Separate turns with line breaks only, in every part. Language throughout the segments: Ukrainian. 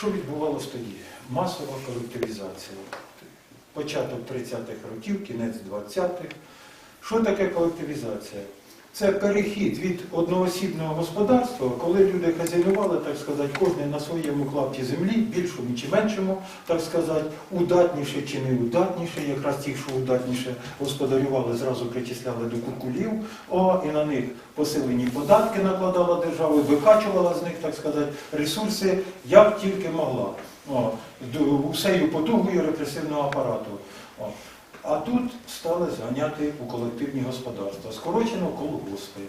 Що відбувалося тоді? Масова колективізація. Початок 30-х років, кінець 20-х. Що таке колективізація? Це перехід від одноосібного господарства, коли люди хазяйнували, так сказати, кожен на своєму клапті землі, більшому чи меншому, так сказати, удатніше чи не удатніше, якраз ті, що удатніше господарювали, зразу причисляли до куркулів, о, і на них посилені податки накладала держава, викачувала з них, так сказати, ресурси, як тільки могла. О, усею потугою репресивного апарату. О. А тут стали зганяти у колективні господарства, скорочено колгоспи.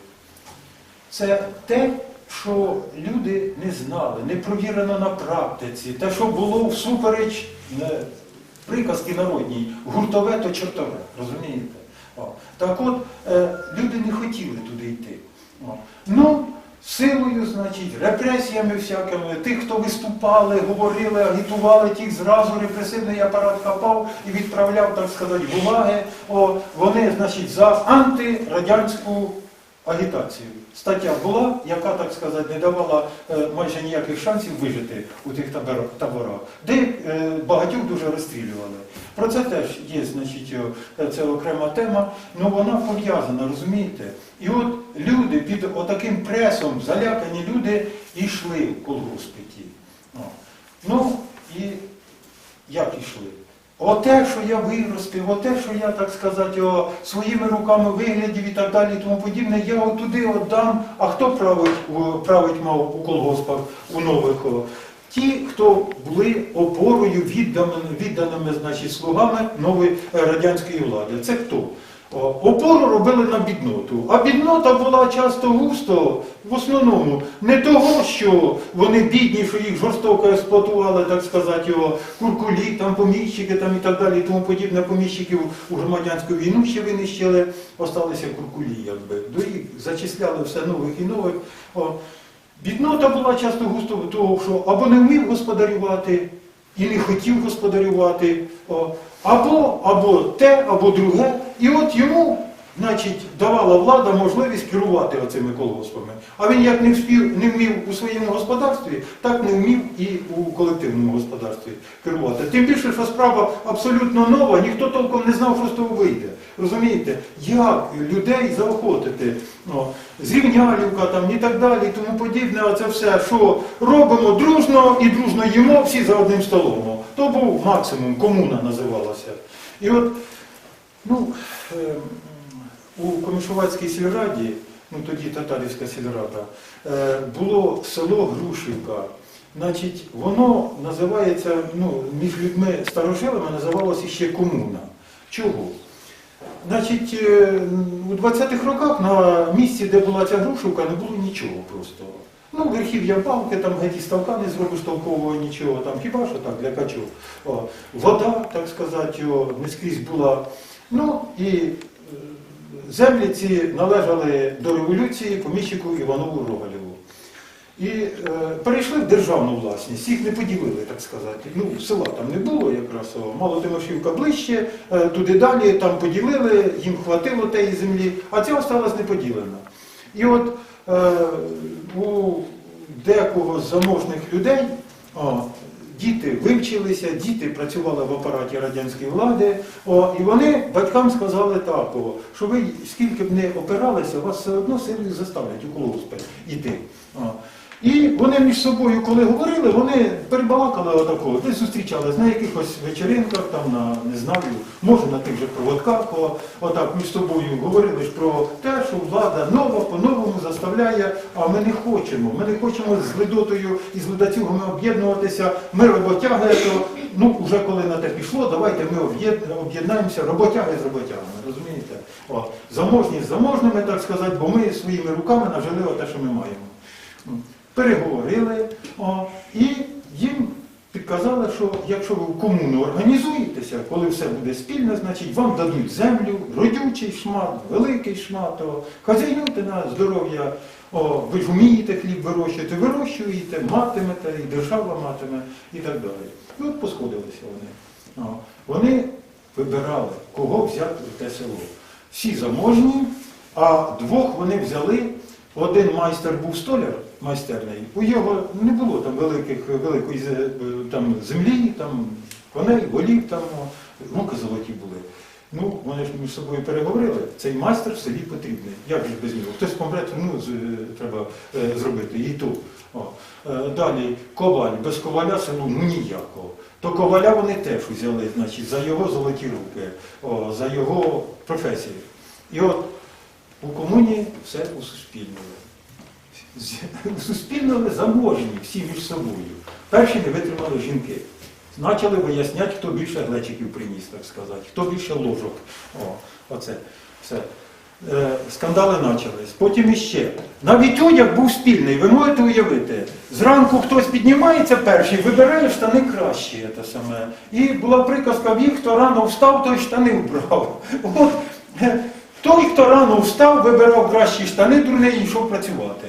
Це те, що люди не знали, не провірено на практиці, те, що було всупереч е, приказки народній, гуртове то чортове, розумієте? Так от, е, люди не хотіли туди йти. Ну, силою, значить, репресіями всякими, тих, хто виступали, говорили, агітували, тих зразу репресивний апарат хапав і відправляв, так сказати, уваги, О, вони, значить, за антирадянську агітацію. Стаття була, яка, так сказати, не давала е, майже ніяких шансів вижити у тих таборах, де е, багатьох дуже розстрілювали. Про це теж є, значить, це окрема тема, але вона пов'язана, розумієте? І от люди під отаким пресом, залякані люди, йшли в колгоспи ті. Ну, і як ішли? Оте, що я виростив, оте, що я, так сказати, о, своїми руками виглядів і так далі, тому подібне, я отуди отдам. А хто править, править мав у колгоспах у нових? Ті, хто були опорою відданими, відданими значить, слугами нової е, радянської влади. Це хто? Опору робили на бідноту. А біднота була часто густо, в основному, не того, що вони бідні, що їх жорстоко експлуатували, так сказати, о, куркулі, там поміщики там і так далі, тому подібне поміщиків у громадянську війну ще винищили, осталися куркулі, якби. До їх зачисляли все нових і нових. О. Біднота була часто густо того, що або не вмів господарювати, і не хотів господарювати, о, або, або те, або друге. І от йому, значить, давала влада можливість керувати оцими колгоспами. А він як не, вспів, не вмів у своєму господарстві, так не вмів і у колективному господарстві керувати. Тим більше, що справа абсолютно нова, ніхто толком не знав, що з того вийде. Розумієте, як людей заохотити, о, зрівнялівка там і так далі, і тому подібне, оце все, що робимо дружно і дружно їмо всі за одним столом. То був максимум, комуна називалася. І от, ну, е, у Комішувацькій сільраді, ну тоді татарівська сільрада, е, було село Грушівка. Значить, воно називається, ну, між людьми старожилами називалося ще комуна. Чого? Значить, е, у 20-х роках на місці, де була ця грушівка, не було нічого просто. Ну, верхів'я палки, там геть ставка не зробиш толкового нічого, там хіба що так, для качок. Вода, так сказати, не скрізь була. Ну і е, землі ці належали до революції поміщику Іванову Рогалєву. І е, перейшли в державну власність, їх не поділили, так сказати. Ну, села там не було якраз, мало Тимошівка ближче, е, туди далі, там поділили, їм хватило тієї землі, а ця осталась не поділена. І от е, у декого з заможних людей о, діти вивчилися, діти працювали в апараті радянської влади, о, і вони батькам сказали так, о, що ви скільки б не опиралися, вас все одно силою заставлять у колгоспи йти. І вони між собою, коли говорили, вони перебалакали отако, десь зустрічались на якихось вечеринках, там на не знаю, може на тих же проводках, отак між собою говорили ж про те, що влада нова по-новому заставляє, а ми не хочемо. Ми не хочемо з ледотою і з ледацюгами об'єднуватися. Ми роботяги, то ну вже коли на те пішло, давайте ми об'єднаємося роботяги з роботягами, розумієте? О, заможні з заможними, так сказати, бо ми своїми руками нажили те, що ми маємо переговорили о, і їм підказали, що якщо ви в комуну організуєтеся, коли все буде спільно, значить вам дадуть землю, родючий шмат, великий шмат, о, хазяйнуйте на здоров'я, ви ж вмієте хліб вирощувати, вирощуєте, матимете, і держава матиме, і так далі. І от посходилися вони. О, вони вибирали, кого взяти в те село. Всі заможні, а двох вони взяли один майстер був столяр майстерний, у його не було там великих, великої там, землі, там, коней, волів, там, муки золоті були. Ну, вони ж між собою переговорили, цей майстер в селі потрібний. Як же без нього? Хтось помре, ну, з- треба е, зробити, і то. О. Е, далі, коваль, без коваля селу ну ніякого. То коваля вони теж взяли, значить, за його золоті руки, о, за його професію. І от у комуні все усуспільнили. Усуспільнили заможні всі між собою. Перші не витримали жінки. Почали виясняти, хто більше глечиків приніс, так сказати, хто більше ложок. О, оце. Все. Е, скандали почались. Потім іще. Навіть одяг був спільний, ви можете уявити. Зранку хтось піднімається перший, вибирає штани кращі. Те саме. І була приказка в їх, хто рано встав, той штани вбрав. От, той, хто рано встав, вибирав кращі штани, дурний йшов працювати.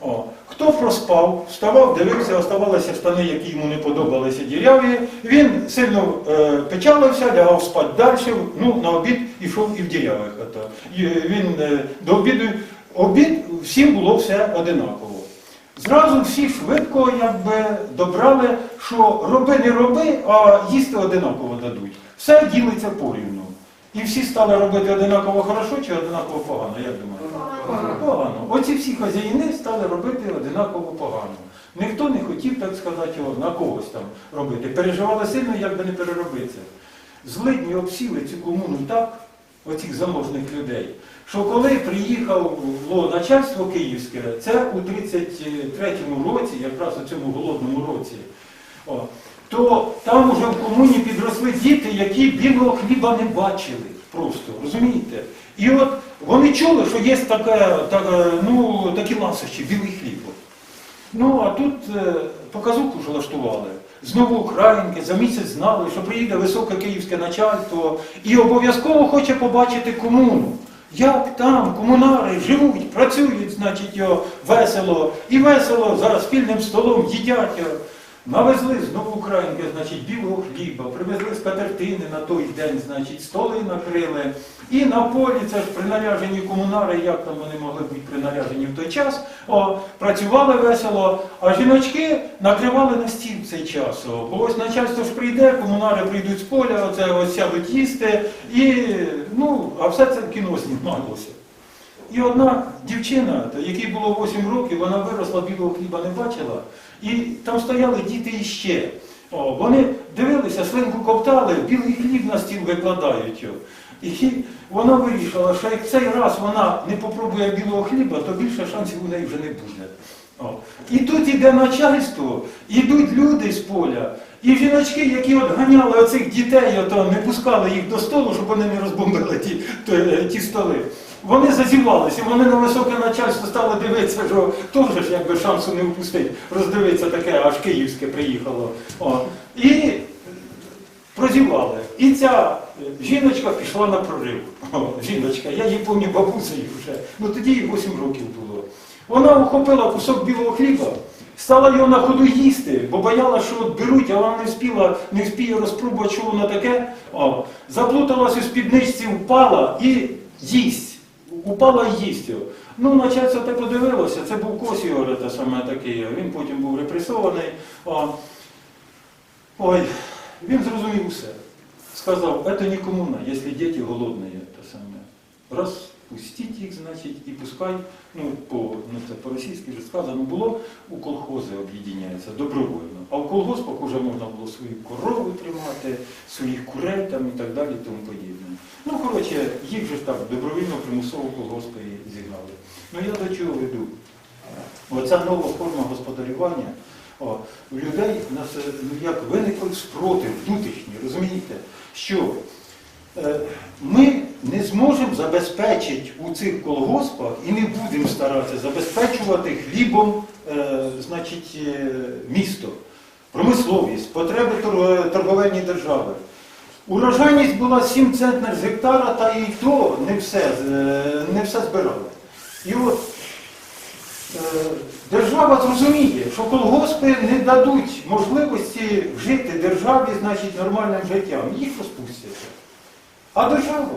О, хто проспав, вставав, дивився, оставалися штани, які йому не подобалися діряві. Він сильно е, печалився, лягав спати далі, ну, на обід йшов і в дірявих. І він е, до обіду, обід всім було все одинаково. Зразу всі швидко якби, добрали, що роби не роби, а їсти одинаково дадуть. Все ділиться порівну. І всі стали робити одинаково хорошо чи одинаково погано, як думаєте? Погано. Оці всі хазяїни стали робити одинаково погано. Ніхто не хотів, так сказати, на когось там робити. Переживали сильно, як би не переробитися. Злидні обсіли цю комуну так, оцих заможних людей, що коли приїхало начальство київське, це у 33-му році, якраз у цьому голодному році, о, то там уже в комуні підросли діти, які білого хліба не бачили просто, розумієте? І от вони чули, що є таке, таке, ну, такі ласощі, білий хліб. Ну, а тут е, показуху влаштували. Знову українки за місяць знали, що приїде високе київське начальство і обов'язково хоче побачити комуну. Як там комунари живуть, працюють, значить, весело, і весело за спільним столом їдять. Навезли знову українки, значить, білого хліба, привезли скатертини на той день, значить, столи накрили. І на полі, це ж принаряжені комунари, як там вони могли бути принаряжені в той час, о, працювали весело, а жіночки накривали на стіл в цей час. О. Бо ось начальство ж прийде, комунари прийдуть з поля, оце ось сядуть їсти, і, ну, а все це кіно знімалося. І одна дівчина, якій було 8 років, вона виросла, білого хліба не бачила. І там стояли діти іще. О, вони дивилися, свинку коптали, білий хліб на стіл викладають. його. І вона вирішила, що як цей раз вона не попробує білого хліба, то більше шансів у неї вже не буде. О. І тут іде начальство, ідуть люди з поля, і жіночки, які от ганяли оцих дітей, ото, не пускали їх до столу, щоб вони не розбомбили ті, то- ті столи. Вони зазівалися, вони на високе начальство стали дивитися, що теж ж якби шансу не впустить. Роздивиться таке, аж київське приїхало. О. І прозівали. І ця жіночка пішла на прорив. О, жіночка, я її пам'ятаю бабусею вже. Ну тоді їй 8 років було. Вона ухопила кусок білого хліба, стала його на ходу їсти, бо боялася, що от беруть, а вона не вспіла, не вспіє розпробувати, що воно таке. О, заплуталась у спідничці, впала і їсть. Упала і його. Ну, начальство те подивилося, це був Косіор, та саме такий, він потім був репресований. О, Ой, він зрозумів все. Сказав, це не якщо діти голодні, те саме. Розпустіть їх, значить, і пускай, ну, по, ну це по-російськи вже сказано було, у колхози об'єднається добровольно. А в колгоспах вже можна було свої корови тримати, своїх курей там і так далі, тому подібне. Ну, коротше, їх же так добровільно примусово колгоспи зігнали. Ну я до чого веду? Оця нова форма господарювання. О, у людей нас е, ну, як виникли спротив внутрішній, розумієте, що ми не зможемо забезпечити у цих колгоспах і не будемо старатися забезпечувати хлібом е, значить, е, місто, промисловість, потреби торг- торговельні держави. Урожайність була 7 центнер з гектара, та і то не все, е, не все збирали. І от Е, Держава зрозуміє, що колгоспи не дадуть можливості жити державі, значить, нормальним життям. Їх розпустяться. А держава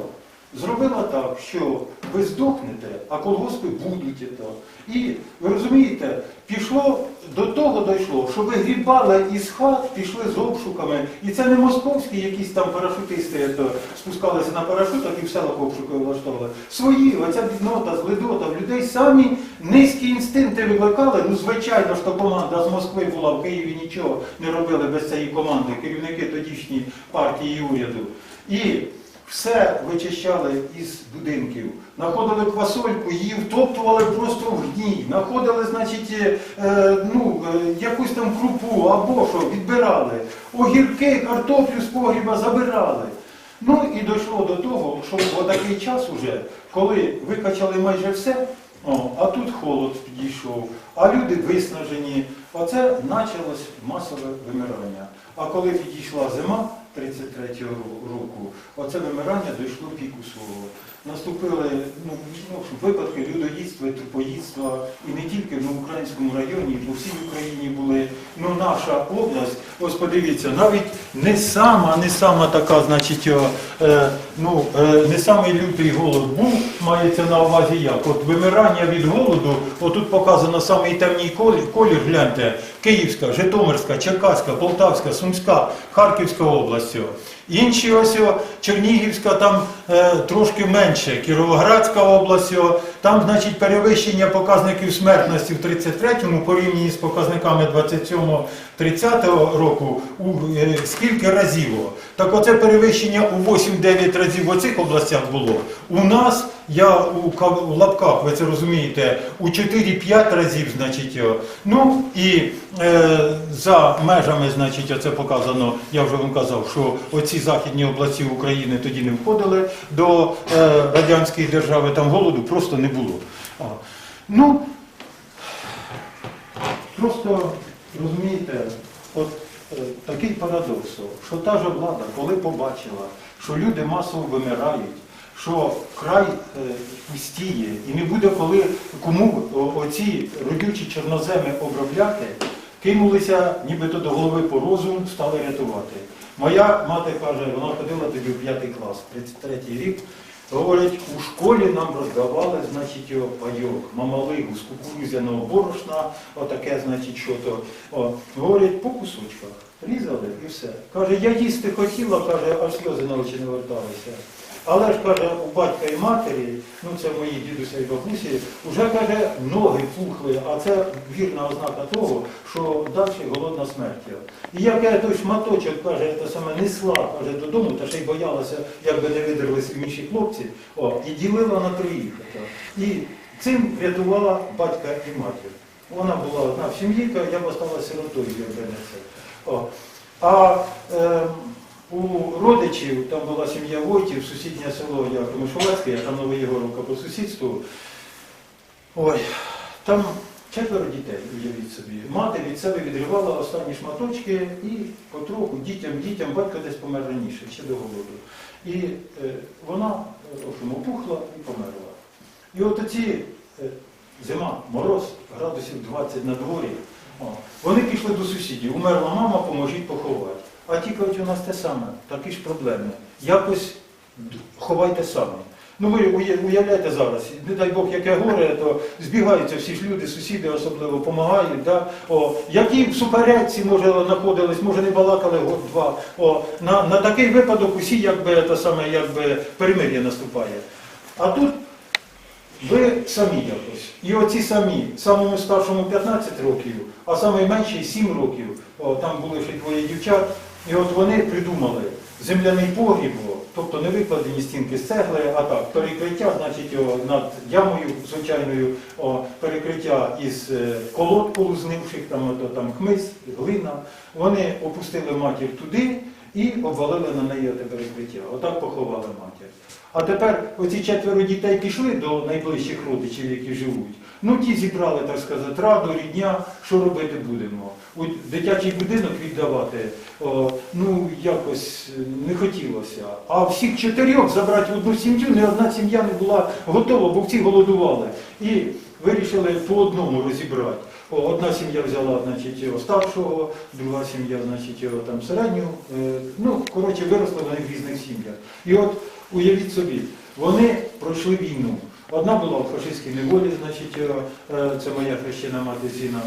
зробила так, що ви здохнете, а колгоспи будуть. ето. І ви розумієте, пішло до того дійшло, що ви грібали із хат, пішли з обшуками. І це не московські якісь там парашутисти ето, спускалися на парашутах і в селах обшуки влаштовували. Свої, оця біднота, злидота, в людей самі низькі інстинкти викликали. Ну, звичайно, що команда з Москви була в Києві нічого не робили без цієї команди, керівники тодішньої партії і уряду. І все вичищали із будинків, знаходили квасольку, її втоптували просто в гній, знаходили, значить, е, е, ну, е, якусь там крупу або що, відбирали, огірки, картоплю з погріба забирали. Ну і дійшло до того, що в такий час уже, коли викачали майже все, о, а тут холод підійшов, а люди виснажені, оце почалось масове вимирання. А коли підійшла зима 33-го року, оце вимирання дійшло піку свого. Наступили ну, ну, випадки людоїдства трупоїдства, і не тільки в українському районі, по всій Україні були. Ну, наша область, ось подивіться, навіть не сама, не сама така, значить, е, ну, е, не самий лютий голод був, мається на увазі як. От вимирання від голоду, отут показано самий темний колір, колір, гляньте, Київська, Житомирська, Черкаська, Полтавська, Сумська, Харківська область. Інші ось Чернігівська, там е, трошки менше, Кіровоградська область, там, значить, перевищення показників смертності в 33-му порівняно з показниками 27-30 року у е, скільки разів. Так оце перевищення у 8-9 разів в оцих областях було. У нас, я у, лапках, ви це розумієте, у 4-5 разів, значить, о. ну і е, за межами, значить, оце показано, я вже вам казав, що оці західні області України тоді не входили до е, радянської держави, там голоду просто не було. Ну, просто розумієте, от е, такий парадокс, що та ж влада, коли побачила, що люди масово вимирають, що край е, пустіє і не буде коли кому оці родючі чорноземи обробляти, кинулися нібито до голови по розум, стали рятувати. Моя мати каже, вона ходила тоді в п'ятий клас, 33 рік. Говорять, у школі нам роздавали, значить, пайок, мамалигу з кукурузяного борошна, отаке, значить, що то. О, говорять, по кусочках. Різали і все. Каже, я їсти хотіла, каже, аж сльози на очі не верталися. Але ж каже, у батька і матері, ну це мої дідуся і бабусі, вже каже, ноги пухли, а це вірна ознака того, що далі голодна смерть. І як я той шматочок, каже, те саме несла каже, додому, та ще й боялася, як би не видерли інші хлопці, о, і ділила на троїх. І цим рятувала батька і матір. Вона була одна в сім'ї, я б осталася сиротою, якби не це. О. А е, у родичів, там була сім'я Войтів, сусіднє село я Томишовецьке, я там Новоєгоровка по сусідству. Ой, там четверо дітей, уявіть собі. Мати від себе відривала останні шматочки і потроху дітям, дітям, батько десь помер раніше, ще до голоду. І е, вона е, опухла і померла. І от оці е, зима, мороз, градусів 20 на дворі, о, вони пішли до сусідів. Умерла мама, поможіть поховати. А ті кажуть, у нас те саме, такі ж проблеми. Якось ховайте самі. Ну ви уя- уявляєте зараз, не дай Бог, яке горе, то збігаються всі ж люди, сусіди особливо допомагають. Да? Які в суперечці, може, знаходились, може не балакали год-два. О, на, на такий випадок усі якби, те саме, якби перемир'я наступає. А тут ви самі якось. І оці самі, самому старшому 15 років, а самий 7 років, о, там були ще двоє дівчат, і от вони придумали земляний погріб, тобто не викладені стінки з цегли, а так, перекриття, значить, о, над ямою звичайною, о, перекриття із е, колод полузнивших, там, там хмиз, глина. Вони опустили матір туди і обвалили на неї те перекриття. Отак поховали матір. А тепер оці четверо дітей пішли до найближчих родичів, які живуть. Ну ті зібрали, так сказати, раду, рідня, що робити будемо. У дитячий будинок віддавати, о, ну якось не хотілося. А всіх чотирьох забрати в одну сім'ю, не одна сім'я не була готова, бо всі голодували. І вирішили по одному розібрати. Одна сім'я взяла значить, старшого, друга сім'я значить, там середню. Е, Ну, коротше, виросли вони в різних сім'ях. І от уявіть собі, вони пройшли війну. Одна була в фашистській неволі, значить, е, це моя хрещена мати Зіна.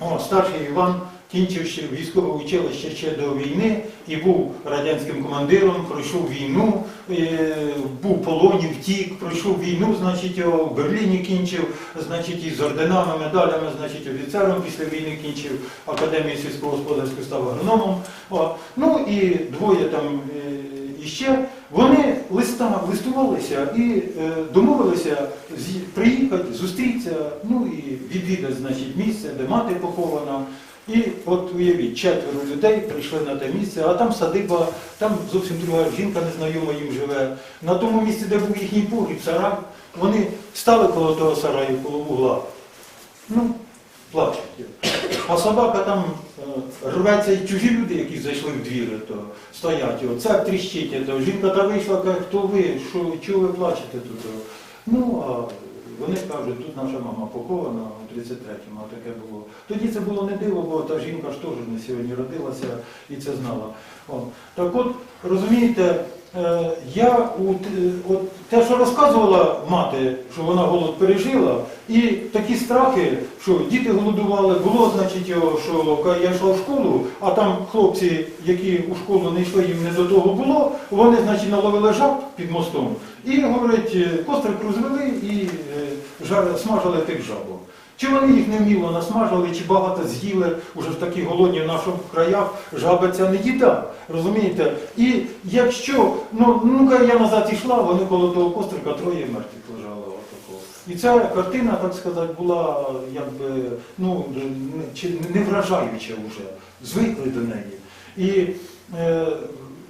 О, старший Іван кінчив ще військове училище ще до війни і був радянським командиром, пройшов війну, е, був в полоні, втік, пройшов війну, значить, о, в Берліні кінчив, значить, із орденами, медалями, значить, офіцером після війни кінчив академію сільськогосподарську, став агрономом. Ну і двоє там е, іще. Вони листа, листувалися і е, домовилися приїхати, зустрітися, ну і відвідати значить, місце, де мати похована. І от уявіть, четверо людей прийшли на те місце, а там садиба, там зовсім друга жінка незнайома їм живе. На тому місці, де був їхній погріб, сарай, вони стали коло того сараю, коло вугла. Ну, плачуть. А собака там е, рветься, і чужі люди, які зайшли в двір, то стоять, о, це тріщить, то жінка та вийшла, каже, хто ви, що, чого ви плачете тут? Ну, а вони кажуть, тут наша мама похована у 33-му, а таке було. Тоді це було не диво, бо та жінка ж теж не сьогодні родилася і це знала. О. Так от, розумієте, я у от те, що розказувала мати, що вона голод пережила, і такі страхи, що діти голодували, було, значить, що я йшла в школу, а там хлопці, які у школу не йшли, їм не до того було, вони, значить, наловили жаб під мостом і, говорить, е, кострик розвели і е, смажили тих жабок. Чи вони їх не вміло насмажили, чи багато з'їли, уже в такі голодні в наших краях жаба ця не їда. Розумієте? І якщо, ну, ну я назад йшла, вони коло того кострика троє мертвих лежало. отако. І ця картина, так сказати, була якби ну, не- вражаюча вже, звикли до неї. І е,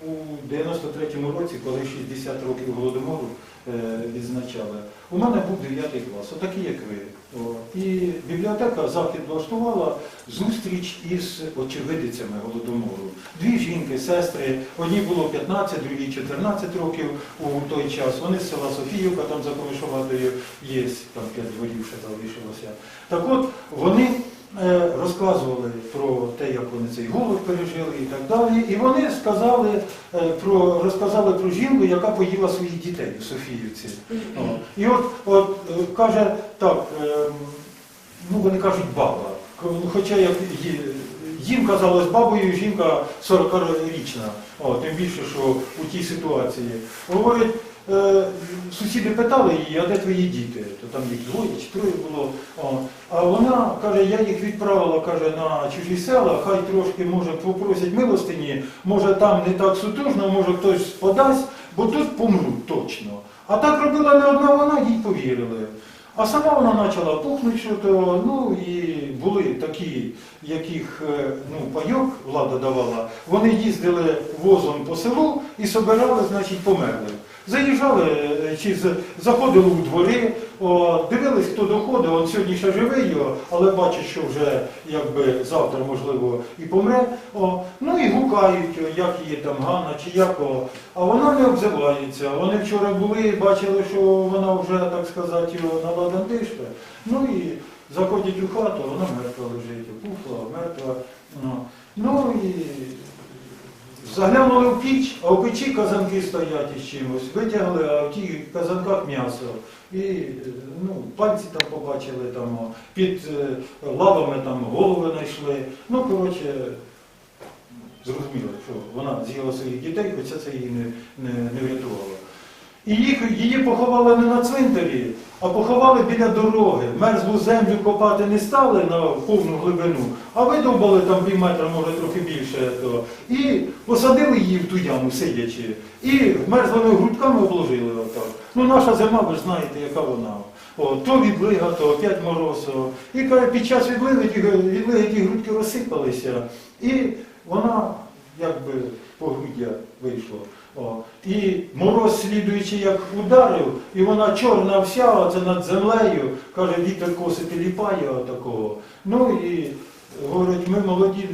у 93-му році, коли 60 років голодомору відзначали, у мене був 9 клас, отакий як ви. І бібліотека Захід влаштувала зустріч із очевидицями голодомору. Дві жінки, сестри, одній було 15, другій 14 років у той час. Вони з села Софіївка, там за Комишоватою є, там 5 дворів ще залишилося. Так от вони е, розказували про те, як вони цей голод пережили і так далі. І вони сказали е, про, розказали про жінку, яка поїла своїх дітей у Софіївці. І от, от е, каже так, е, ну вони кажуть баба. Хоча як їм казалось бабою, жінка 40-річна, тим більше, що у тій ситуації. Говорить, е, сусіди питали її, а де твої діти? То там їх двоє чи троє було. А вона каже, я їх відправила каже, на чужі села, хай трошки може попросять милостині, може там не так сутужно, може хтось подасть, бо тут помруть точно. А так робила не одна вона, їй повірили. А сама вона почала пухнути, що то, ну і були такі, яких е, ну, пайок влада давала. Вони їздили возом по селу і собирали, значить, померлих. Заїжджали е, чи заходили у двори, о, дивились, хто доходить, он сьогодні ще живий, о, але бачить, що вже якби завтра, можливо, і помре. О, ну і гукають, як її там Ганна чи як. О. А вона не обзивається. Вони вчора були, бачили, що вона вже, так сказати, на ладан дише. Ну і заходять у хату, вона мертва лежить, опухла, мертва. Ну, ну і Заглянули в піч, а в печі казанки стоять із чимось. Витягли, а в тих казанках м'ясо. І е, ну, пальці там побачили, там, під е, лавами там голови знайшли. Ну, коротше, зрозуміло, що вона з'їла своїх дітей, хоча це її не, не, не врятувало. І їх, її поховали не на цвинтарі, а поховали біля дороги. Мерзлу землю копати не стали на повну глибину, а видовбали там пів метра, може трохи більше. То, і посадили її в ту яму, сидячи. І мерзлими грудками обложили отак. Ну наша зима, ви ж знаєте, яка вона. О, то відлига, то опять мороз. І каже, під час відлиги відлиги ті грудки розсипалися. І вона якби погруддя вийшло. І мороз, слідуючи, як ударив, і вона чорна вся, оце над землею, каже, вітер косити ліпає отакого. Ну і говорить, ми молоді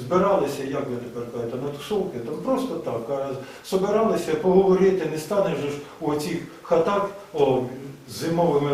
збиралися, як ви тепер кажете, на тусовки, там просто так, каже, собиралися поговорити, не станеш ж у цих хатах, о, зимовими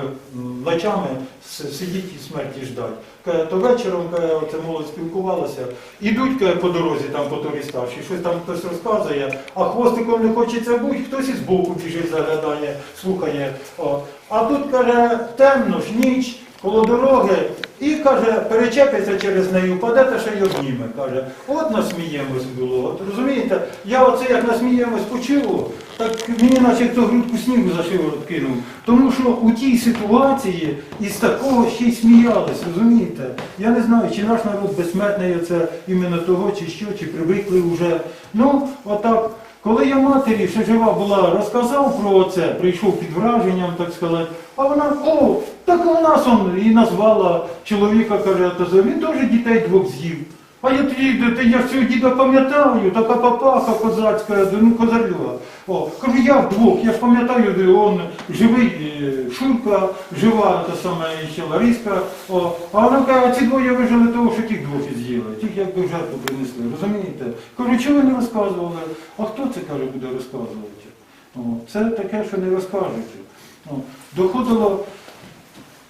ночами с- сидіть і смерті ждать. Каже, то вечором каже, оце молодь спілкувалася, ідуть каже, по дорозі, там по торі старші, щось там хтось розказує, а хвостиком не хочеться бути, хтось із боку біжить, заглядає, слухає. О. А тут каже, темно ж, ніч, коло дороги, і каже, перечепиться через неї, впаде та ще й обніме. Каже, от насміємось було. От розумієте, я оце як насміємось почув, так мені наче хто грудку снігу за шиворот кинув. Тому що у тій ситуації із такого ще й сміялись, розумієте? Я не знаю, чи наш народ безсмертний оце іменно того, чи що, чи привикли вже. Ну, отак. Коли я матері, ще жива була, розказав про це, прийшов під враженням, так сказати, а вона, о, так у нас он і назвала чоловіка, каже, він теж дітей двох з'їв. А я тоді, я цього діда пам'ятаю, така папаха козацька, ну козарлюга. О, кажу, я вдвох, я ж пам'ятаю, он живий е, Шурка, жива та сама ще Лариска. О, а вона каже, ці двоє вижили того, що тих двох і з'їли, тих якби в жертву принесли, розумієте? Кажу, чого ви не розказували? А хто це каже, буде розказувати? О, це таке, що не розкажуть. О, доходило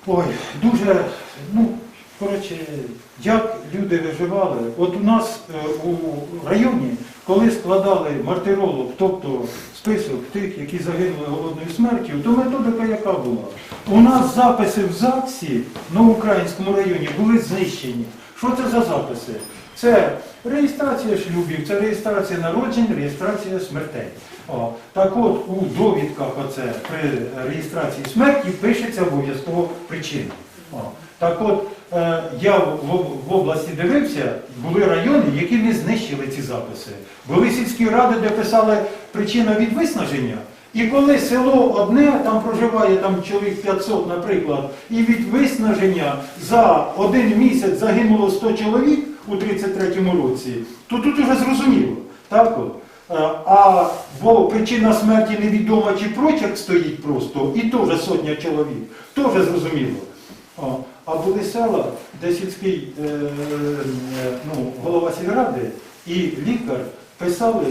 Ой, дуже, ну, коротше, як люди виживали. От у нас е, у районі, коли складали мартиролог, тобто список тих, які загинули голодною смертю, то методика яка була? У нас записи в ЗАГСі на українському районі були знищені. Що це за записи? Це реєстрація шлюбів, це реєстрація народжень, реєстрація смертей. О, так от у довідках оце при реєстрації смерті пишеться обов'язково причина. О, так от я в, області дивився, були райони, які не знищили ці записи. Були сільські ради, де писали причина від виснаження. І коли село одне, там проживає там чоловік 500, наприклад, і від виснаження за один місяць загинуло 100 чоловік у 33-му році, то тут уже зрозуміло. Так? Е, А бо причина смерті невідома чи прочерк стоїть просто, і теж сотня чоловік, теж зрозуміло. А були села, де сільський е, е, ну, голова сільради і лікар писали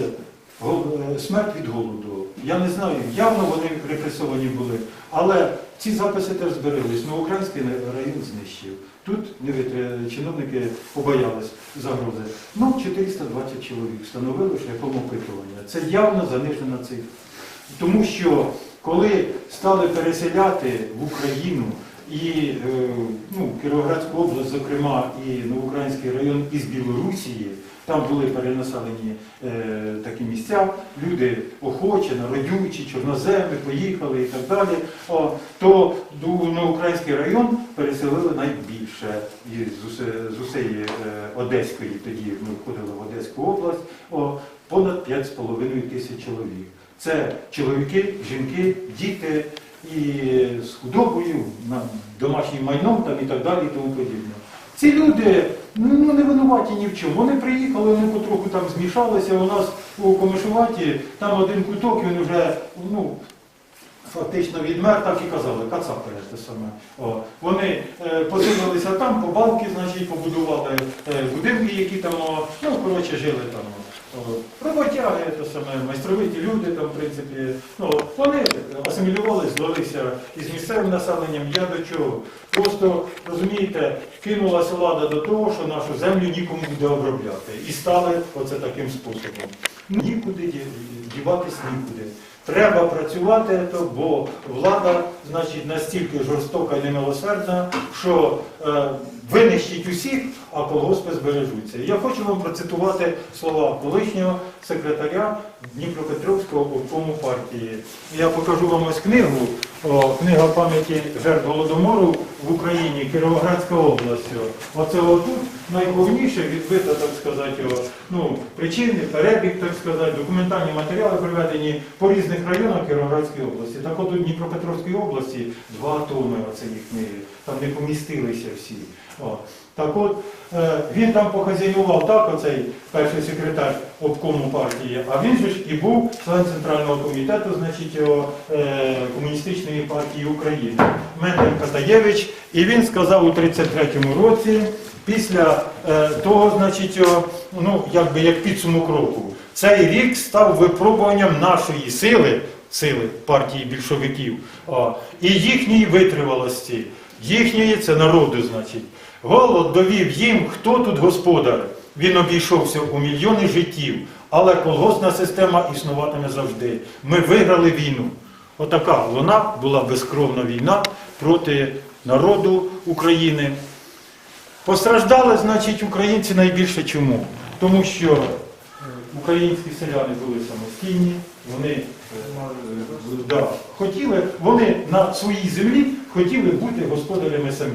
е, смерть від голоду. Я не знаю, явно вони репресовані були, але ці записи теж зберились. Ну, український район знищив. Тут не витри- чиновники побоялись загрози. Ну, 420 чоловік встановили шляхом опитування. Це явно занижена цифра. Тому що коли стали переселяти в Україну і е, ну, Кіровоградську область, зокрема, і Новоукраїнський район із Білорусії, там були перенаселені е, такі місця, люди охочі, народючі, чорноземи, поїхали і так далі, о, то Новоукраїнський район переселили найбільше і з, з усієї е, Одеської, тоді ми входили в Одеську область, о, понад 5,5 тисяч чоловік. Це чоловіки, жінки, діти і з худобою, домашнім майном там, і так далі, і тому подібне. Ці люди ну, не винуваті ні в чому. Вони приїхали, вони потроху там змішалися. У нас у Комишуваті там один куток, він вже ну, фактично відмер, так і казали, кацапи те саме. О, вони е, поселилися там, по балки, значить, побудували е, будинки, які там, ну, коротше, жили там. Роботяги, те саме, майстровиті люди там, в принципі, ну, вони асимілювалися, злилися із місцевим населенням. Я до чого? Просто, розумієте, кинулася влада до того, що нашу землю нікому буде обробляти. І стали оце таким способом. Нікуди ді- діватись нікуди. Треба працювати, то, бо влада, значить, настільки жорстока і немилосердна, що винищить усіх, а колгоспи збережуться. Я хочу вам процитувати слова колишнього секретаря Дніпропетровського обкому партії. Я покажу вам ось книгу, книга пам'яті жертв голодомору в Україні, Кіровоградська область. Оце отут найголовніше відбито, так сказати, ну, причини, перебіг, так сказати, документальні матеріали приведені по різних районах Кіровоградської області. Так от у Дніпропетровській області два томи оцієї книги, там не помістилися всі. О. Так от, е, він там похазяював так, оцей перший секретар обкому партії, а він же ж і був член Центрального комітету, значить, о, е, Комуністичної партії України. Мендель Катаєвич, і він сказав у 33-му році, після е, того, значить, о, ну, якби як підсумок року, цей рік став випробуванням нашої сили сили партії більшовиків, а, і їхньої витривалості, їхньої це народу, значить. Голод довів їм, хто тут господар. Він обійшовся у мільйони життів, але колгоспна система існуватиме завжди. Ми виграли війну. Отака вона була безкровна війна проти народу України. Постраждали, значить, українці найбільше чому? Тому що українські селяни були самостійні, вони е, да, хотіли, вони на своїй землі хотіли бути господарями самі.